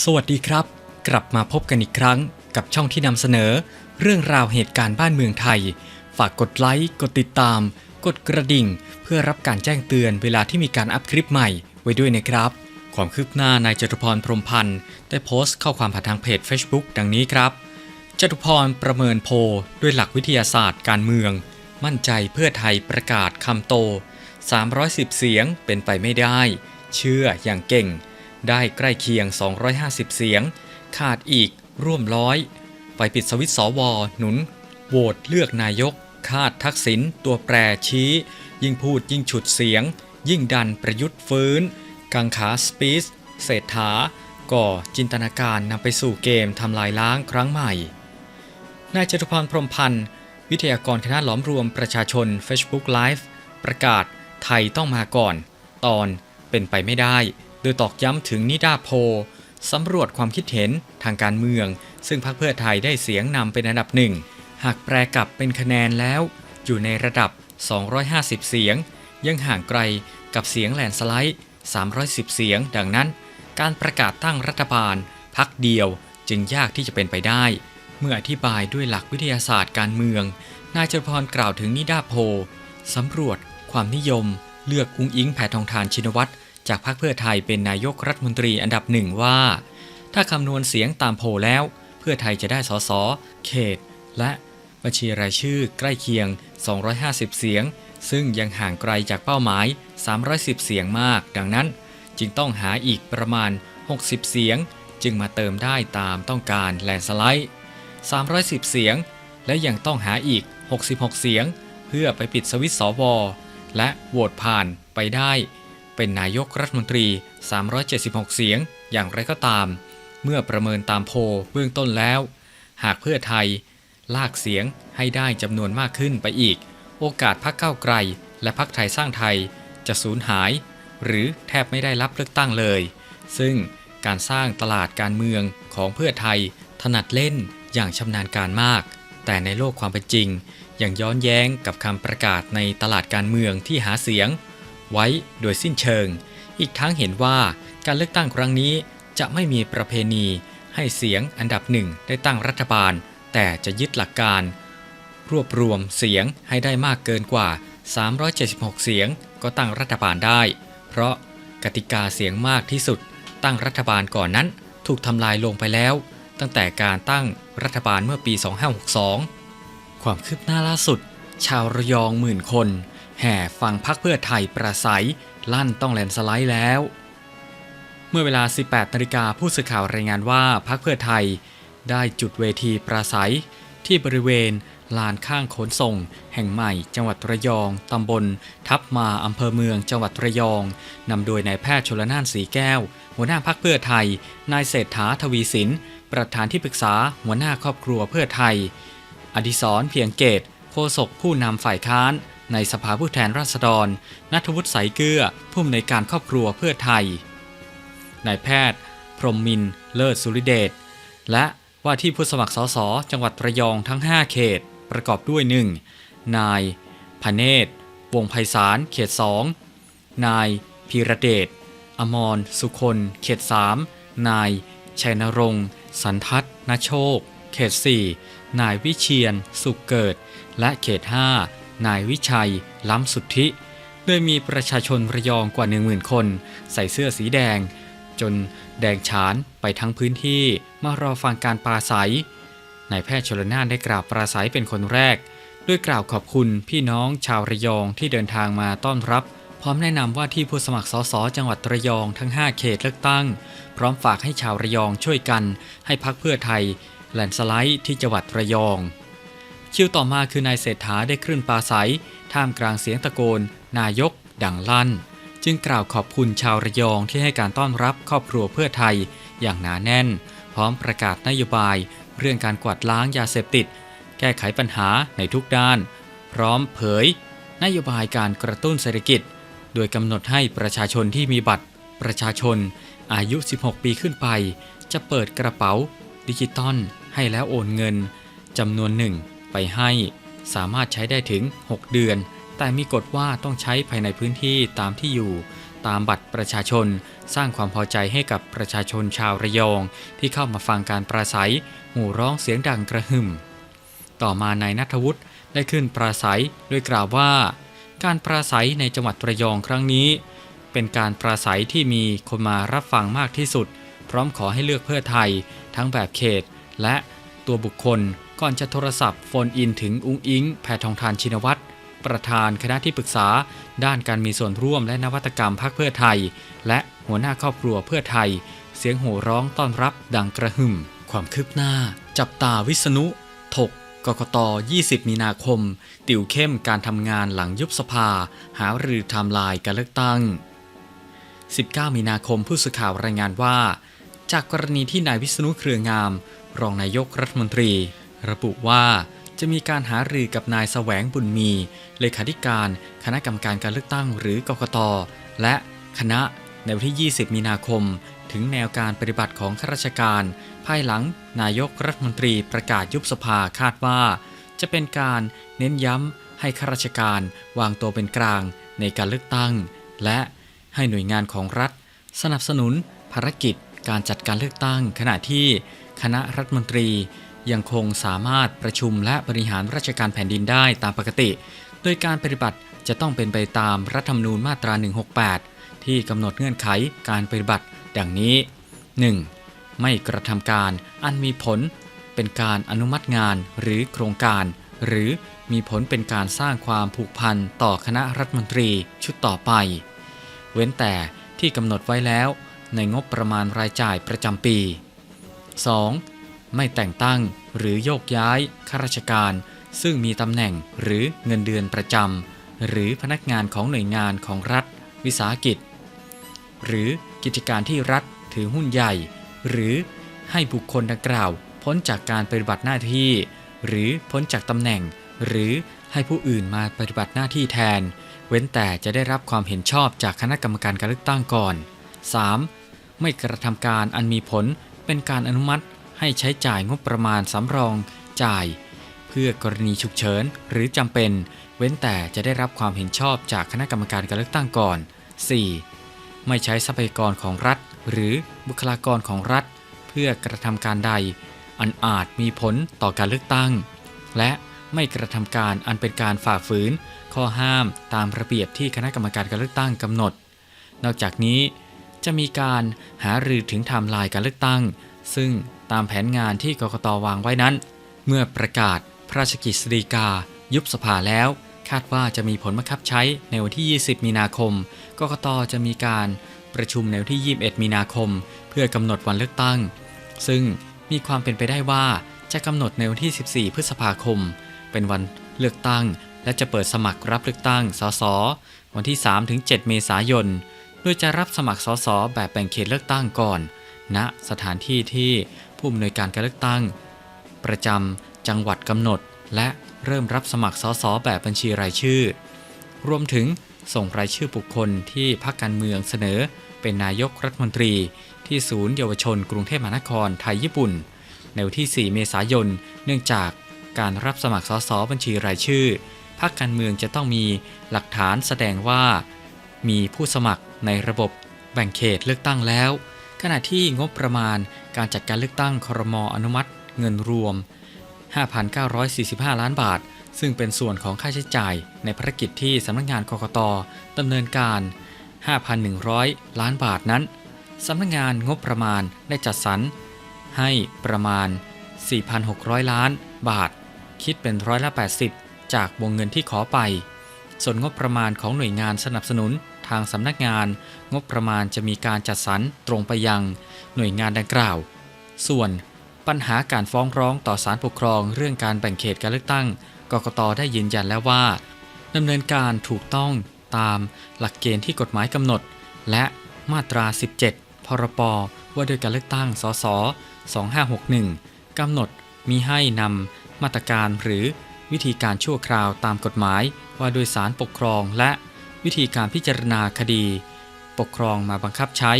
สวัสดีครับ กลับมาพบกันอีกครั้งกับช่องที่นำเสนอ เรื่องราวเหตุการณ์บ้านเมืองไทย ฝากกดไลค์ กดติดตาม กดกระดิ่ง เพื่อรับการแจ้งเตือนเวลาที่มีการอัพคลิปใหม่ไว้ด้วยนะครับ ความคืบหน้านายจตุพรพรมพันธ์ได้โพสต์ข้อความผ่านทางเพจ Facebook ดังนี้ครับจตุพรประเมินโพด้วยหลักวิทยาศาสตร์การเมือง มั่นใจเพื่อไทยประกาศคำโต 310 เสียงเป็นไปไม่ได้ เชื่ออย่างเก่ง ได้ใกล้เคียง 250 เสียง ขาดอีกร่วมร้อย ไปปิดสวิตสวหนุน โหวตเลือกนายก คาดทักษิณตัวแปรชี้ ยิ่งพูดยิ่งฉุดเสียง ยิ่งดันประยุทธ์ฟื้น กังขาสปีสเศรษฐา ก่อจินตนาการนำไปสู่เกมทำลายล้างครั้งใหม่ นายจตุพรพรมพันธ์วิทยากรคณะหลอมรวมประชาชน Facebook Live ประกาศไทยต้องมาก่อน ตอนเป็นไปไม่ได้ โดยตอกย้ำถึงนิดาโพสำรวจความคิดเห็นทางการเมือง ซึ่งพรรคเพื่อไทยได้เสียงนำเป็นอันดับหนึ่ง หากแปรกลับเป็นคะแนนแล้ว อยู่ในระดับ 250 เสียง ยังห่างไกลกับเสียงแลนสไลด์ 310 เสียง ดังนั้น การประกาศตั้งรัฐบาลพักเดียวจึงยากที่จะเป็นไปได้ เมื่ออธิบายด้วยหลักวิทยาศาสตร์การเมือง นายจตุพรกล่าวถึงนิดาโพสำรวจ ความนิยม เลือกอุ้งอิงแผ่ทองทานชินวัตร จากพรรคเพื่อไทยเป็นนายกรัฐมนตรีอันดับหนึ่งว่า ถ้าคำนวณเสียงตามโพลแล้ว เพื่อไทยจะได้สสเขต และบัญชีรายชื่อใกล้เคียง 250 เสียง ซึ่งยังห่างไกลจากเป้าหมาย 310 เสียงมาก ดังนั้นจึงต้องหาอีกประมาณ 60 เสียง จึงมาเติมได้ตามต้องการแลนด์สไลด์ 310 เสียง และยังต้องหาอีก 66 เสียง เพื่อไปปิดสวิตช์สวและโหวตผ่านไปได้ เป็นนายกรัฐมนตรี 376 เสียง อย่างไรก็ตาม เมื่อประเมินตามโพลเบื้องต้นแล้ว หากเพื่อไทย ลากเสียงให้ได้จำนวนมากขึ้นไปอีก โอกาสพักเก้าไกล และพักไทยสร้างไทยจะสูญหาย หรือแทบไม่ได้รับเลือกตั้งเลย ซึ่งการสร้างตลาดการเมืองของเพื่อไทยถนัดเล่นอย่างชำนาญการมาก แต่ในโลกความเป็นจริงยังย้อนแย้งกับคำประกาศในตลาดการเมืองที่หาเสียง ไว้โดยสิ้นเชิง อีกทั้งเห็นว่าการเลือกตั้งครั้งนี้จะไม่มีประเพณีให้เสียงอันดับหนึ่งได้ตั้งรัฐบาล แต่จะยึดหลักการ รวบรวมเสียงให้ได้มากเกินกว่า 376 เสียงก็ตั้งรัฐบาลได้ เพราะกติกาเสียงมากที่สุด ตั้งรัฐบาลก่อนนั้นถูกทำลายลงไปแล้ว ตั้งแต่การตั้งรัฐบาลเมื่อปี 2562 ความคืบหน้าล่าสุด ชาวระยองหมื่นคน แห่ฟังพักเพื่อไทยประสัย ลั่นต้องแลนสไลด์แล้ว เมื่อเวลา 18นาฬิกาผู้สื่อข่าวรายงานว่าพักเพื่อไทย ได้จุดเวทีปราศัย ที่บริเวณลานข้างขนส่ง แห่งใหม่ จังหวัดระยอง ตำบล ทับมาอำเภอเมือง จังหวัดระยอง นำโดยนายแพทย์ชลนานสีแก้ว หัวหน้าพักเพื่อไทย นายเศรษฐาทวีสิน ประธานที่ปรึกษา หัวหน้าครอบครัวเพื่อไทย อดิศรเพียงเกตโฆษกผู้นำฝ่ายค้าน ในสภาผู้แทนราษฎร นัทวุฒิสายเกลือผู้อำนวยการครอบครัวเพื่อไทย นายแพทย์ พรมมิน เลิศสุริเดช และว่าที่ผู้สมัครสสจังหวัดระยองทั้ง 5 เขต ประกอบด้วย 1. นายพเนศวงไพศาล เขต 2 นายพีระเดช อมร สุคน เขต 3 นาย ชัยนรงค์สันทัศนโชค เขต 4 นายวิเชียน สุขเกิด และเขต 5 นายวิชัย ล้ำสุทธิ โดยมีประชาชนระยองกว่า10,000 คน ใส่เสื้อสีแดง จนแดงฉานไปทั้งพื้นที่มารอฟังการปราศัยนายแพทย์ชลนานได้กล่าวปราศัยเป็นคนแรก ด้วยกล่าวขอบคุณพี่น้องชาวระยองที่เดินทางมาต้อนรับ พร้อมแนะนำว่าที่ผู้สมัครสสจังหวัดระยองทั้ง 5 เขตเลือกตั้ง พร้อมฝากให้ชาวระยองช่วยกัน ให้พักเพื่อไทยแลนด์สไลด์ที่จังหวัดระยอง คิวต่อมาคือนายเศรษฐาได้ขึ้นปราศัย ท่ามกลางเสียงตะโกน นายก ดังลั่น จึงกล่าวขอบคุณชาวระยองที่ให้การต้อนรับครอบครัวเพื่อไทย อย่างหนาแน่น พร้อมประกาศนโยบาย เรื่องการกวาดล้างยาเสพติด แก้ไขปัญหาในทุกด้าน พร้อมเผย นโยบายการกระตุ้นเศรษฐกิจ โดยกำหนดให้ประชาชนที่มีบัตร ประชาชน อายุ 16 ปีขึ้นไป จะเปิดกระเป๋า ดิจิตอลให้แล้วโอนเงินจำนวนหนึ่ง ไปให้สามารถใช้ได้ถึง 6 เดือน แต่มีกฎว่าต้องใช้ภายในพื้นที่ตามที่อยู่ ตามบัตรประชาชน สร้างความพอใจให้กับประชาชนชาวระยอง ที่เข้ามาฟังการปราศัยหูร้องเสียงดังกระหึ่ม ต่อมานายนัทวุฒิได้ขึ้นปราศัยโดยกล่าวว่า การปราศัยในจังหวัดระยองครั้งนี้ เป็นการปราศัยที่มีคนมารับฟังมากที่สุด พร้อมขอให้เลือกเพื่อไทย ทั้งแบบเขตและตัวบุคคล ก่อนจะโทรศัพท์โฟนอินถึงอุ้งอิง แพทองทานชินวัตรประธานคณะที่ปรึกษา ด้านการมีส่วนร่วมและนวัตกรรมพรรคเพื่อไทย และหัวหน้าครอบครัวเพื่อไทย เสียงโห่ร้องต้อนรับดังกระหึ่ม ความคืบหน้า จับตาวิษณุ ถกกกต 20 มีนาคม ติวเข้มการทำงานหลังยุบสภา หารือไทม์ไลน์การเลือกตั้ง 19 มีนาคมผู้สื่อข่าวรายงานว่า จากกรณีที่นายวิษณุเครืองาม รองนายกรัฐมนตรี ระบุว่าจะมีการหารือกับนายแสวงบุญมี เลขาธิการ คณะกรรมการการเลือกตั้งหรือกกต และคณะในวันที่ 20 มีนาคม ถึงแนวการปฏิบัติของข้าราชการ ภายหลังนายกรัฐมนตรีประกาศยุบสภาคาดว่า จะเป็นการเน้นย้ำให้ข้าราชการวางตัวเป็นกลางในการเลือกตั้ง และให้หน่วยงานของรัฐ สนับสนุนภารกิจการจัดการเลือกตั้ง ขณะที่คณะรัฐมนตรี ยังคงสามารถประชุมและบริหารราชการแผ่นดินได้ตามปกติ โดยการปฏิบัติจะต้องเป็นไปตามรัฐธรรมนูญมาตรา 168 ที่กำหนดเงื่อนไขการปฏิบัติ ดังนี้ 1. ไม่กระทำการอันมีผล เป็นการอนุมัติงานหรือโครงการ หรือมีผลเป็นการสร้างความผูกพันต่อคณะรัฐมนตรีชุดต่อไป เว้นแต่ที่กำหนดไว้แล้วในงบประมาณรายจ่ายประจำปี 2. ไม่แต่งตั้ง หรือโยกย้ายข้าราชการ ซึ่งมีตำแหน่งหรือเงินเดือนประจำหรือพนักงานของหน่วยงานของรัฐ วิสาหกิจ หรือกิจการที่รัฐถือหุ้นใหญ่ หรือให้บุคคลดังกล่าว พ้นจากการปฏิบัติหน้าที่ หรือพ้นจากตำแหน่ง หรือให้ผู้อื่นมาปฏิบัติหน้าที่แทน เว้นแต่จะได้รับความเห็นชอบจากคณะกรรมการการเลือกตั้งก่อน 3. ไม่กระทำการอันมีผลเป็นการอนุมัติ ให้ใช้จ่ายงบประมาณสำรองจ่าย เพื่อกรณีฉุกเฉินหรือจำเป็น เว้นแต่จะได้รับความเห็นชอบจากคณะกรรมการการเลือกตั้งก่อน 4. ไม่ใช้ทรัพยากรของรัฐ หรือบุคลากรของรัฐ เพื่อกระทำการใด อันอาจมีผลต่อการเลือกตั้ง และไม่กระทำการอันเป็นการฝ่าฝืน ข้อห้ามตามระเบียบที่คณะกรรมการการเลือกตั้งกำหนด นอกจากนี้จะมีการหารือถึงไทม์ไลน์การเลือกตั้ง ซึ่ง ตามแผนงานที่กกตวางไว้นั้น เมื่อประกาศพระราชกิจสีกา ยุบสภาแล้ว คาดว่าจะมีผลบังคับใช้ในวันที่ 20 มีนาคม กกตจะมีการประชุมในวันที่ 21 มีนาคม เพื่อกำหนดวันเลือกตั้ง ซึ่งมีความเป็นไปได้ว่าจะกำหนดในวันที่ 14 พฤษภาคม เป็นวันเลือกตั้ง และจะเปิดสมัครรับเลือกตั้ง สส วันที่ 3-7 เมษายน โดยจะรับสมัครสสแบบแบ่งเขตเลือกตั้งก่อนณสถานที่ที่ ผู้อำนวยการการเลือกตั้ง ประจำจังหวัดกำหนด และเริ่มรับสมัครสสแบบบัญชีรายชื่อ รวมถึงส่งรายชื่อบุคคลที่พรรคการเมืองเสนอ เป็นนายกรัฐมนตรี ที่ศูนย์เยาวชน กรุงเทพมหานครไทยญี่ปุ่น ในวันที่ 4 เมษายน เนื่องจากการรับสมัครสสบัญชีรายชื่อพรรคการเมืองจะต้องมีหลักฐานแสดงว่า มีผู้สมัครในระบบแบ่งเขตเลือกตั้งแล้ว ขณะที่งบประมาณการจัดการเลือกตั้งครมอนุมัติ เงินรวม 5,945 ล้านบาท ซึ่งเป็นส่วนของค่าใช้จ่ายในภารกิจที่สำนักงานกกตดำเนินการ 5,100 ล้านบาทนั้นสำนักงานงบประมาณได้จัดสรรให้ประมาณ 4,600 ล้านบาท คิดเป็นร้อยละ 80 จากวงเงินที่ขอไป ส่วนงบประมาณของหน่วยงานสนับสนุน ทางสำนักงาน งบประมาณจะมีการจัดสรรตรงไปยัง หน่วยงานดังกล่าว ส่วนปัญหาการฟ้องร้องต่อศาลปกครอง เรื่องการแบ่งเขตการเลือกตั้ง กกตได้ยืนยันแล้วว่าดำเนินการถูกต้องตามหลักเกณฑ์ที่กฎหมายกำหนด และมาตรา 17 พรปว่าด้วยการเลือกตั้ง สส 2561 กำหนดมีให้นำมาตรการหรือวิธีการชั่วคราวตามกฎหมาย ว่าโดยสารปกครองและ วิธีการพิจารณาคดี ปกครองมาบังคับใช้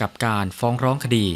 กับการฟ้องร้องคดี